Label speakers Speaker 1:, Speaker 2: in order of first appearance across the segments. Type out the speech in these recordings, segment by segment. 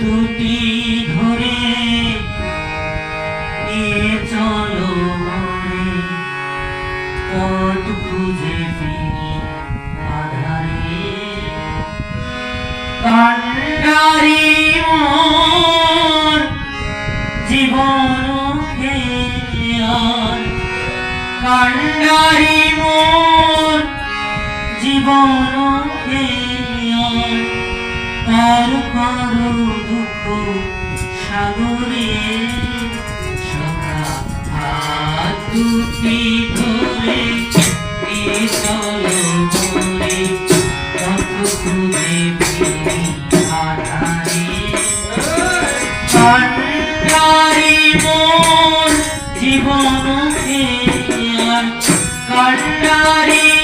Speaker 1: দুটি ধরে নিয়ে চলো পথ খুঁজে ফিরি আধারে। কান্ডারি মোর জীবন জীবন খেয়াল পার করো দুঃখ সাগরে সখা হাত দুটি ধরে নিয়ে চলো কান্ডারি মোর জীবন কান্ডারি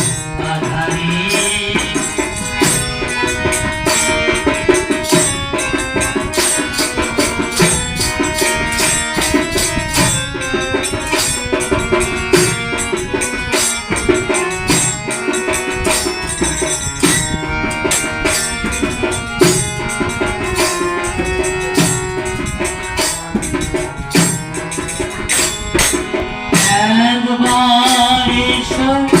Speaker 1: Bye.